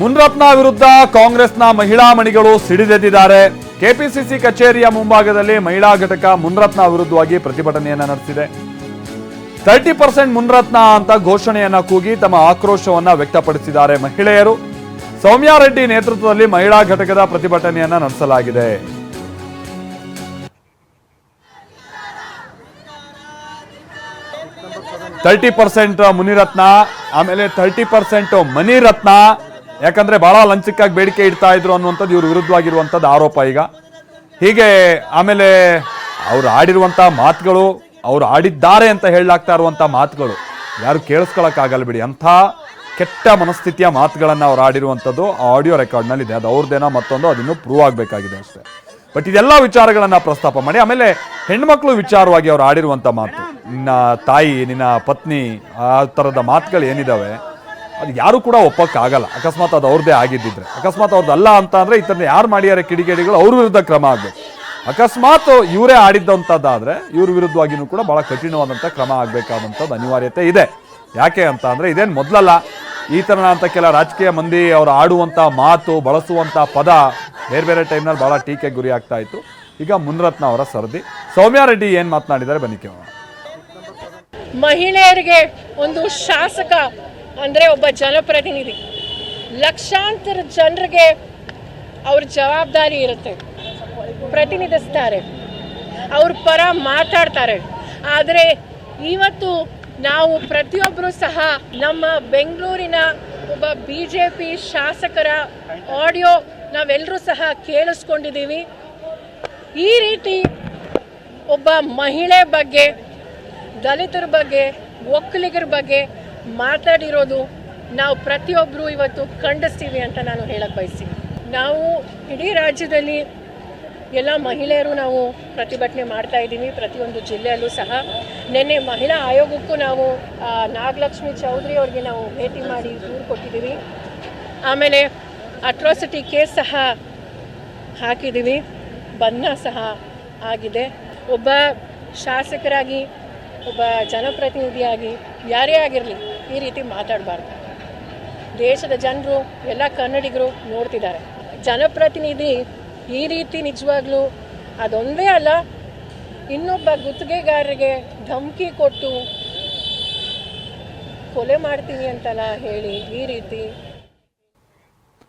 ಮುನ್ರತ್ನ ವಿರುದ್ಧ ಕಾಂಗ್ರೆಸ್ನ ಮಹಿಳಾ ಮಣಿಗಳು ಸಿಡಿದೆದ್ದಿದ್ದಾರೆ. ಕೆಪಿಸಿಸಿ ಕಚೇರಿಯ ಮುಂಭಾಗದಲ್ಲಿ ಮಹಿಳಾ ಘಟಕ ಮುನ್ರತ್ನ ವಿರುದ್ಧವಾಗಿ ಪ್ರತಿಭಟನೆಯನ್ನ ನಡೆಸಿದೆ. ತರ್ಟಿ ಪರ್ಸೆಂಟ್ ಮುನ್ರತ್ನ ಅಂತ ಘೋಷಣೆಯನ್ನ ಕೂಗಿ ತಮ್ಮ ಆಕ್ರೋಶವನ್ನ ವ್ಯಕ್ತಪಡಿಸಿದ್ದಾರೆ ಮಹಿಳೆಯರು. ಸೌಮ್ಯಾ ರೆಡ್ಡಿ ನೇತೃತ್ವದಲ್ಲಿ ಮಹಿಳಾ ಘಟಕದ ಪ್ರತಿಭಟನೆಯನ್ನ ನಡೆಸಲಾಗಿದೆ. ತರ್ಟಿ ಪರ್ಸೆಂಟ್ ಮುನಿರತ್ನ, ಆಮೇಲೆ ತರ್ಟಿ ಪರ್ಸೆಂಟ್ ಮಣಿರತ್ನ ಯಾಕಂದ್ರೆ ಭಾಳ ಲಂಚಕ್ಕಾಗಿ ಬೇಡಿಕೆ ಇಡ್ತಾ ಇದ್ರು ಅನ್ನುವಂಥದ್ದು ಇವ್ರ ವಿರುದ್ಧವಾಗಿರುವಂಥದ್ದು ಆರೋಪ ಈಗ. ಹೀಗೆ ಆಮೇಲೆ ಅವ್ರು ಆಡಿರುವಂಥ ಮಾತುಗಳು, ಅವ್ರು ಆಡಿದ್ದಾರೆ ಅಂತ ಹೇಳಲಾಗ್ತಾ ಇರುವಂಥ ಮಾತುಗಳು ಯಾರು ಕೇಳಿಸ್ಕೊಳಕ್ಕಾಗಲ್ಲ ಬಿಡಿ. ಅಂಥ ಕೆಟ್ಟ ಮನಸ್ಥಿತಿಯ ಮಾತುಗಳನ್ನು ಅವ್ರು ಆಡಿರುವಂಥದ್ದು ಆಡಿಯೋ ರೆಕಾರ್ಡ್ನಲ್ಲಿದೆ ಅದು ಅವ್ರದ್ದೇನೋ ಮತ್ತೊಂದು ಅದಿನ್ನೂ ಪ್ರೂವ್ ಆಗಬೇಕಾಗಿದೆ ಅಷ್ಟೇ. ಬಟ್ ಇದೆಲ್ಲ ವಿಚಾರಗಳನ್ನು ಪ್ರಸ್ತಾಪ ಮಾಡಿ, ಆಮೇಲೆ ಹೆಣ್ಮಕ್ಳು ವಿಚಾರವಾಗಿ ಅವ್ರು ಆಡಿರುವಂಥ ಮಾತು. ನಿನ್ನ ತಾಯಿ, ನಿನ್ನ ಪತ್ನಿ, ಆ ಥರದ ಮಾತುಗಳು ಏನಿದಾವೆ? ಅದು ಯಾರು ಕೂಡ ಒಪ್ಪಕ್ಕಾಗಲ್ಲ. ಅಕಸ್ಮಾತ್ ಅದು ಅವ್ರದ್ದೇ ಆಗಿದ್ದಿದ್ರೆ. ಅಕಸ್ಮಾತ್ ಅವ್ರದ್ದು ಅಲ್ಲ ಅಂತ ಅಂದ್ರೆ ಈ ಯಾರು ಮಾಡಿದಾರೆ ಕಿಡಿಗೇಡಿಗಳು? ಅವ್ರ ವಿರುದ್ಧ ಕ್ರಮ ಆಗಬೇಕು. ಅಕಸ್ಮಾತ್ ಇವರೇ ಆಡಿದ್ದಂಥದ್ದಾದ್ರೆ ಇವ್ರ ವಿರುದ್ಧವಾಗಿನೂ ಕೂಡ ಬಹಳ ಕಠಿಣವಾದಂಥ ಕ್ರಮ ಆಗಬೇಕಾದಂಥದ್ದು ಅನಿವಾರ್ಯತೆ ಇದೆ. ಯಾಕೆ ಅಂತ ಅಂದ್ರೆ ಇದೇನು ಮೊದಲಲ್ಲ ಈ ಥರ ಅಂತ ಕೆಲ ರಾಜಕೀಯ ಮಂದಿ ಅವರು ಆಡುವಂಥ ಮಾತು ಬಳಸುವಂಥ ಪದ ಬೇರೆ ಬೇರೆ ಟೈಮ್ನಲ್ಲಿ ಬಹಳ ಟೀಕೆ ಗುರಿ ಆಗ್ತಾ ಇತ್ತು. ಈಗ ಮುನ್ರತ್ನ ಅವರ ಸರದಿ. ಸೌಮ್ಯ ರೆಡ್ಡಿ ಏನು ಮಾತನಾಡಿದ್ದಾರೆ? ಬನ್ನಿ ಕೇಳೋಣ. ಮಹಿಳೆಯರಿಗೆ ಒಂದು ಶಾಸಕ ಅಂದರೆ ಒಬ್ಬ ಜನಪ್ರತಿನಿಧಿ. ಲಕ್ಷಾಂತರ ಜನರಿಗೆ ಅವ್ರ ಜವಾಬ್ದಾರಿ ಇರುತ್ತೆ. ಪ್ರತಿನಿಧಿಸ್ತಾರೆ. ಅವ್ರ ಪರ ಮಾತಾಡ್ತಾರೆ. ಆದರೆ ಇವತ್ತು ನಾವು ಪ್ರತಿಯೊಬ್ಬರು ಸಹ ನಮ್ಮ ಬೆಂಗಳೂರಿನ ಒಬ್ಬ ಬಿ ಜೆ ಪಿ ಶಾಸಕರ ಆಡಿಯೋ ನಾವೆಲ್ಲರೂ ಸಹ ಕೇಳಿಸ್ಕೊಂಡಿದ್ದೀವಿ. ಈ ರೀತಿ ಒಬ್ಬ ಮಹಿಳೆ ಬಗ್ಗೆ, ದಲಿತರ ಬಗ್ಗೆ, ಒಕ್ಕಲಿಗರ ಬಗ್ಗೆ ಮಾತಾಡಿರೋದು ನಾವು ಪ್ರತಿಯೊಬ್ಬರು ಇವತ್ತು ಖಂಡಿಸ್ತೀವಿ ಅಂತ ನಾನು ಹೇಳಕ್ಕೆ ಬಯಸ್ತೀನಿ. ನಾವು ಇಡೀ ರಾಜ್ಯದಲ್ಲಿ ಎಲ್ಲ ಮಹಿಳೆಯರು ನಾವು ಪ್ರತಿಭಟನೆ ಮಾಡ್ತಾ ಇದ್ದೀವಿ. ಪ್ರತಿಯೊಂದು ಜಿಲ್ಲೆಯಲ್ಲೂ ಸಹ ನಿನ್ನೆ ಮಹಿಳಾ ಆಯೋಗಕ್ಕೂ ನಾವು ನಾಗಲಕ್ಷ್ಮಿ ಚೌಧರಿ ಅವ್ರಿಗೆ ನಾವು ಭೇಟಿ ಮಾಡಿ ದೂರು ಕೊಟ್ಟಿದ್ದೀವಿ. ಆಮೇಲೆ ಅಟ್ರಾಸಿಟಿ ಕೇಸ್ ಸಹ ಹಾಕಿದ್ದೀವಿ. ಬಂಧನ ಸಹ ಆಗಿದೆ. ಒಬ್ಬ ಶಾಸಕರಾಗಿ, ಒಬ್ಬ ಜನಪ್ರತಿನಿಧಿಯಾಗಿ, ಯಾರೇ ಆಗಿರಲಿ ಈ ರೀತಿ ಮಾತಾಡಬಾರ್ದು. ದೇಶದ ಜನರು, ಎಲ್ಲ ಕನ್ನಡಿಗರು ನೋಡ್ತಿದ್ದಾರೆ. ಜನಪ್ರತಿನಿಧಿ ಈ ರೀತಿ ನಿಜವಾಗ್ಲೂ ಅದೊಂದೇ ಅಲ್ಲ, ಇನ್ನೊಬ್ಬ ಗುತ್ತಿಗೆಗಾರರಿಗೆ ಧಮಕಿ ಕೊಟ್ಟು ಕೊಲೆ ಮಾಡ್ತೀನಿ ಅಂತಲ್ಲ ಹೇಳಿ ಈ ರೀತಿ